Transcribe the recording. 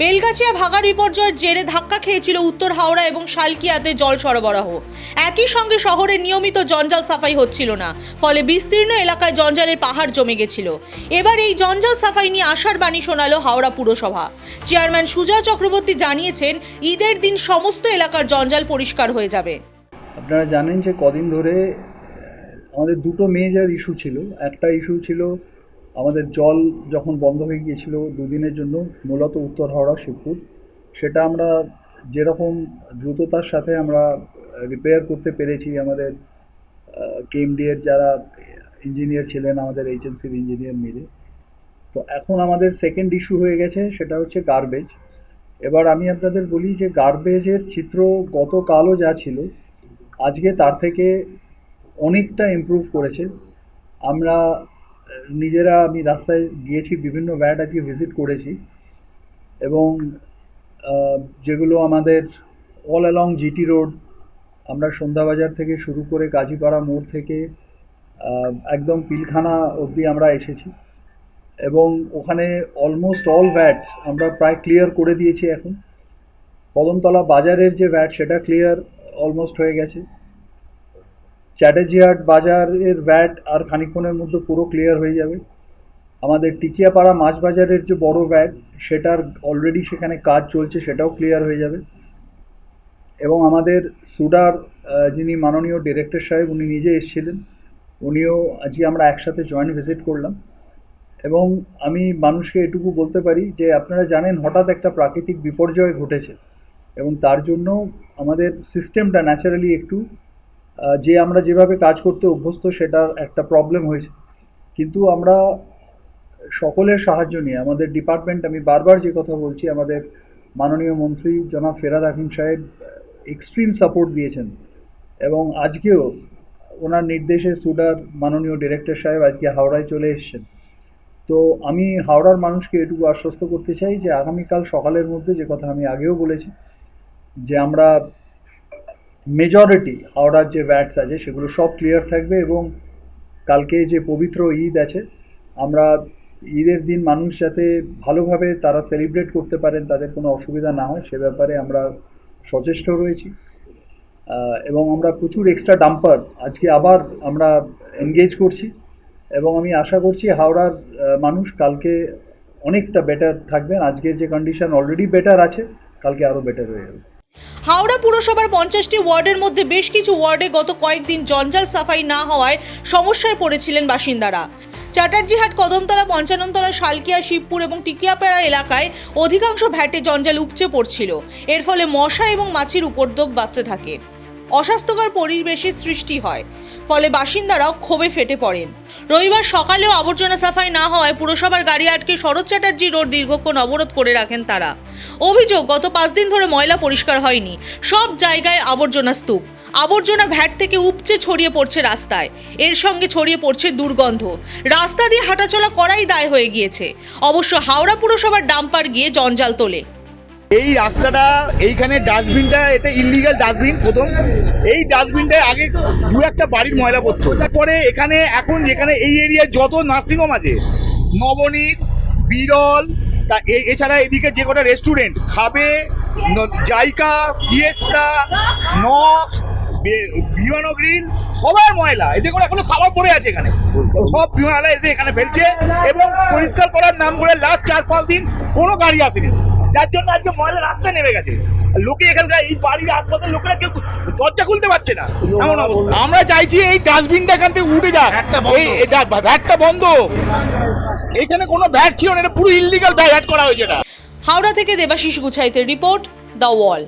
বেলগাছিয়া ভাগার বিপর্যয়ের জেরে ধাক্কা খেয়েছিল উত্তর হাওড়া এবং শালকিয়াতে জল সরবরাহ। একই সঙ্গে শহরে নিয়মিত জঞ্জাল সাফাই হচ্ছিল না, ফলে বিস্তীর্ণ এলাকায় জঞ্জালের পাহাড় জমে গেছিল। এবার এই জঞ্জাল সাফাই নিয়ে আশার বাণী শোনালো হাওড়া পুরসভা। চেয়ারম্যান সুজয় চক্রবর্তী জানিয়েছেন, ঈদের দিন সমস্ত এলাকার জঞ্জাল পরিষ্কার হয়ে যাবে। আপনারা জানেন যে কদিন ধরে আমাদের দুটো মেজর ইস্যু ছিল। একটা ইস্যু ছিল আমাদের জল যখন বন্ধ হয়ে গিয়েছিল দুদিনের জন্য, মূলত উত্তর হাওড়া, শিবপুর, সেটা আমরা যেরকম দ্রুততার সাথে আমরা রিপেয়ার করতে পেরেছি আমাদের কেএমডি এর যারা ইঞ্জিনিয়ার ছিলেন, আমাদের এজেন্সির ইঞ্জিনিয়ার মিলে। তো এখন আমাদের সেকেন্ড ইস্যু হয়ে গেছে, সেটা হচ্ছে গার্বেজ এবার আমি আপনাদের বলি যে গার্বেজের চিত্র গতকালও যা ছিল, আজকে তার থেকে অনেকটা ইমপ্রুভ করেছে। আমরা নিজেরা আমি রাস্তায় গিয়েছি, বিভিন্ন ব্যাট আজকে ভিজিট করেছি এবং যেগুলো আমাদের অল অ্যালং জিটি রোড আমরা সন্ধ্যাবাজার থেকে শুরু করে কাজীপাড়া মোড় থেকে একদম পিলখানা অবধি আমরা এসেছি এবং ওখানে অলমোস্ট অল ভ্যাটস আমরা প্রায় ক্লিয়ার করে দিয়েছি এখন। কদমতলা বাজারের যে ভ্যাট সেটা ক্লিয়ার অলমোস্ট হয়ে গেছে। চ্যাটার্জিহাট বাজারের ভ্যাট আর খানিকক্ষণের মধ্যে পুরো ক্লিয়ার হয়ে যাবে। আমাদের টিকিয়াপাড়া মাছ বাজারের যে বড় ভ্যাট সেটার অলরেডি সেখানে কাজ চলছে, সেটাও ক্লিয়ার হয়ে যাবে। এবং আমাদের সুডার যিনি মাননীয় ডিরেক্টর সাহেব, উনি নিজে এসেছিলেন। উনিও আজকে আমরা একসাথে জয়েন্ট ভিজিট করলাম। এবং আমি মানুষকে এটুকু বলতে পারি যে, আপনারা জানেন হঠাৎ একটা প্রাকৃতিক বিপর্যয় ঘটেছে। এবং তার জন্য আমাদের সিস্টেমটা ন্যাচারালি একটু যে আমরা যেভাবে কাজ করতে অভ্যস্ত, সেটার একটা প্রবলেম হয়েছে। কিন্তু আমরা সকলের সাহায্য নিয়ে, আমাদের ডিপার্টমেন্ট আমি বারবার যে কথা বলছি, আমাদের মাননীয় মন্ত্রী জনাব ফেরাদ হাকিম সাহেব এক্সট্রিম সাপোর্ট দিয়েছেন। এবং আজকেও ওনার নির্দেশে সুডার মাননীয় ডিরেক্টর সাহেব আজকে হাওড়ায় চলে এসছেন। তো আমি হাওড়ার মানুষকে এটুকু আশ্বস্ত করতে চাই যে, আগামীকাল সকালের মধ্যে যে কথা আমি আগেও বলেছি, যে আমরা মেজরিটি হাওড়ার যে ভ্যাটস আছে, সেগুলো সব ক্লিয়ার থাকবে এবং কালকে যে পবিত্র ঈদ আছে, আমরা ঈদের দিন মানুষ যাতে ভালোভাবে তারা সেলিব্রেট করতে পারেন, তাদের কোনো অসুবিধা না হয়, সে ব্যাপারে আমরা সচেষ্ট রয়েছি। এবং আমরা প্রচুর এক্সট্রা ডাম্পার আজকে আবার আমরা এনগেজ করছি এবং আমি আশা করছি হাওড়ার মানুষ কালকে অনেকটা বেটার থাকবেন। আজকের যে কন্ডিশন অলরেডি বেটার আছে, কালকে আরও বেটার হয়ে যাবে। হাওড়া পুরসভার পঞ্চাশটি ওয়ার্ডের মধ্যে বেশ কিছু ওয়ার্ডে গত কয়েকদিন জঞ্জাল সাফাই না হওয়ায় সমস্যায় পড়েছিলেন বাসিন্দারা। চ্যাটার্জিহাট কদমতলা, পঞ্চাননতলা, শালকিয়া, শিবপুর এবং টিকিয়াপাড়া এলাকায় অধিকাংশ ভ্যাটে জঞ্জাল উপচে পড়ছিল। এর ফলে মশা এবং মাছির উপদ্রব বাড়তে থাকে। অস্বাস্থ্যকর পরিবেশের সৃষ্টি হয়, ফলে বাসিন্দারাও ক্ষোভে ফেটে পড়েন। রবিবার সকালেও আবর্জনা সাফাই না হওয়ায় পুরসভার গাড়ি আটকে শরৎ চ্যাটার্জি রোড দীর্ঘক্ষণ অবরোধ করে রাখেন তারা। অভিযোগ, গত পাঁচ দিন ধরে ময়লা পরিষ্কার হয়নি। সব জায়গায় আবর্জনা স্তূপ। আবর্জনা ভ্যাট থেকে উপচে ছড়িয়ে পড়ছে রাস্তায়। এর সঙ্গে ছড়িয়ে পড়ছে দুর্গন্ধ। রাস্তা দিয়ে হাঁটাচলা করাই দায় হয়ে গিয়েছে। অবশ্য হাওড়া পুরসভার ডাম্পার গিয়ে জঞ্জাল তোলে। এই রাস্তাটা, এইখানে ডাস্টবিনটা, এটা ইলিগাল ডাস্টবিন, প্রথম। এই ডাস্টবিনটায় আগে দু একটা বাড়ির ময়লা পড়তো। তারপরে এখানে, এখন যেখানে এই এরিয়ায় যত নার্সিংহোম আছে নবনীত বিরল, তা এছাড়া এদিকে যে কটা রেস্টুরেন্ট খাবে জাইকা ফিয়েস্তা নক্স বিমানো গ্রিল সবার ময়লা। এতে করে এখনও খাবার পড়ে আছে এখানে। সব বিমানলা এসে এখানে ফেলছে এবং পরিষ্কার করার নাম করে লাস্ট চার পাঁচ দিন কোনো গাড়ি আসেনি। যার জন্য আজকে ময়লা রাস্তায় নেমে গেছে। লোকে এখানকার এই বাড়ির আশপাশের লোকেরা কেউ দরজা খুলতে পারছে না। এমন অবস্থা। আমরা চাইছি এই ডাস্টবিনটা এখান থেকে উঠে যাক। এই ভ্যাটটা বন্ধ। এখানে কোনো ভ্যাট ছিল না এটা পুরো ইলিগাল ভ্যাট করা হয়েছে এটা। হাওড়া থেকে Debashis Guchait report the Wall.